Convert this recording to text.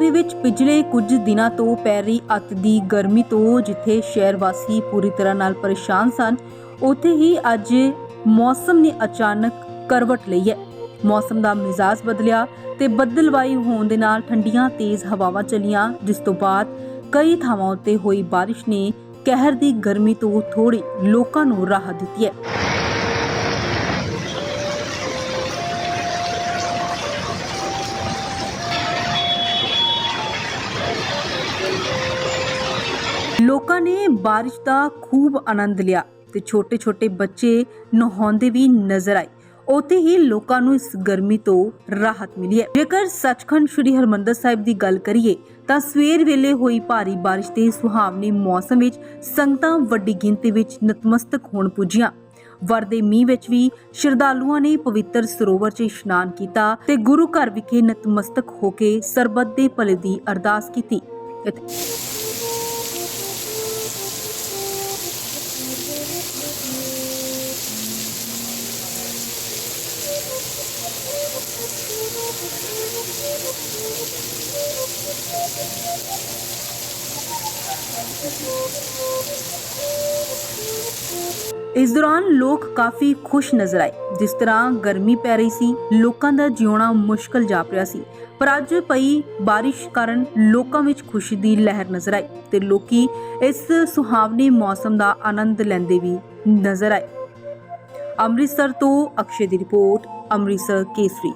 Country ਵਿੱਚ ਪਿਛਲੇ ਕੁਝ ਦਿਨਾਂ ਤੋਂ ਪੈ ਰਹੀ ਅਤ ਦੀ ਗਰਮੀ ਤੋਂ ਜਿੱਥੇ ਸ਼ਹਿਰ ਵਾਸੀ ਪੂਰੀ ਤਰ੍ਹਾਂ ਨਾਲ ਪਰੇਸ਼ਾਨ ਸਨ, ਉੱਥੇ ਹੀ ਅੱਜ ਮੌਸਮ ਨੇ ਅਚਾਨਕ ਕਰਵਟ ਲਈ ਹੈ। ਮੌਸਮ ਦਾ ਮਿਜ਼ਾਜ ਬਦਲਿਆ ਤੇ ਬੱਦਲਵਾਈ ਹੋਣ ਦੇ ਨਾਲ ਠੰਡੀਆਂ ਤੇਜ਼ ਹਵਾਵਾਂ ਚੱਲੀਆਂ, ਜਿਸ ਤੋਂ ਬਾਅਦ ਕਈ ਥਾਵਾਂ ਉੱਤੇ ਹੋਈ ਬਾਰਿਸ਼ ਨੇ ਕਹਿਰ ਦੀ ਗਰਮੀ ਤੋਂ ਥੋੜੀ ਲੋਕਾਂ ਨੂੰ ਰਾਹਤ ਦਿੱਤੀ ਹੈ। ਲੋਕਾਂ ਨੇ ਬਾਰਿਸ਼ ਦਾ ਖੂਬ ਆਨੰਦ ਲਿਆ ਤੇ ਛੋਟੇ-ਛੋਟੇ ਬੱਚੇ ਨਹਾਉਂਦੇ ਵੀ ਨਜ਼ਰ ਆਏ। ਉੱਥੇ ਹੀ ਲੋਕਾਂ ਨੂੰ ਇਸ ਗਰਮੀ ਤੋਂ ਰਾਹਤ ਮਿਲੀ ਹੈ। ਜੇਕਰ ਸੱਚਖੰਡ ਸ੍ਰੀ ਹਰਮੰਦਰ ਸਾਹਿਬ ਦੀ ਗੱਲ ਕਰੀਏ, ਤਾਂ ਸਵੇਰ ਵੇਲੇ ਹੋਈ ਭਾਰੀ ਬਾਰਿਸ਼ ਤੇ ਸੁਹਾਵਣੇ ਮੌਸਮ ਵਿੱਚ ਸੰਗਤਾਂ ਵੱਡੀ ਗਿਣਤੀ ਵਿੱਚ ਨਤਮਸਤਕ ਹੋਣ ਪੁੱਜੀਆਂ। ਵਰਦੇ ਮੀਂਹ ਵਿੱਚ ਵੀ ਸ਼ਰਧਾਲੂਆਂ ਨੇ ਪਵਿੱਤਰ ਸਰੋਵਰ 'ਚ ਇਸ਼ਨਾਨ ਕੀਤਾ ਤੇ ਗੁਰੂ ਘਰ ਵਿਖੇ ਨਤਮਸਤਕ ਹੋ ਕੇ ਸਰਬੱਤ ਦੇ ਭਲੇ ਦੀ ਅਰਦਾਸ ਕੀਤੀ। ਇਸ ਦੌਰਾਨ ਲੋਕ ਕਾਫੀ ਖੁਸ਼ ਨਜ਼ਰ ਆਏ। ਜਿਸ ਤਰ੍ਹਾਂ ਗਰਮੀ ਪੈ ਰਹੀ ਸੀ, ਲੋਕਾਂ ਦਾ ਜਿਉਣਾ ਮੁਸ਼ਕਲ ਜਾਪ ਰਿਹਾ ਸੀ। ਪਰ ਅੱਜ ਪਈ ਬਾਰਿਸ਼ ਕਾਰਨ ਲੋਕਾਂ ਵਿੱਚ ਖੁਸ਼ੀ ਦੀ ਲਹਿਰ ਨਜ਼ਰ ਆਈ ਤੇ ਲੋਕੀ ਇਸ ਸੁਹਾਵਣੇ ਮੌਸਮ ਦਾ ਆਨੰਦ ਲੈਂਦੇ ਵੀ ਨਜ਼ਰ ਆਏ। ਅੰਮ੍ਰਿਤਸਰ ਤੋਂ ਅਕਸ਼ੇ ਦੀ ਰਿਪੋਰਟ, ਅੰਮ੍ਰਿਤਸਰ ਕੇਸਰੀ।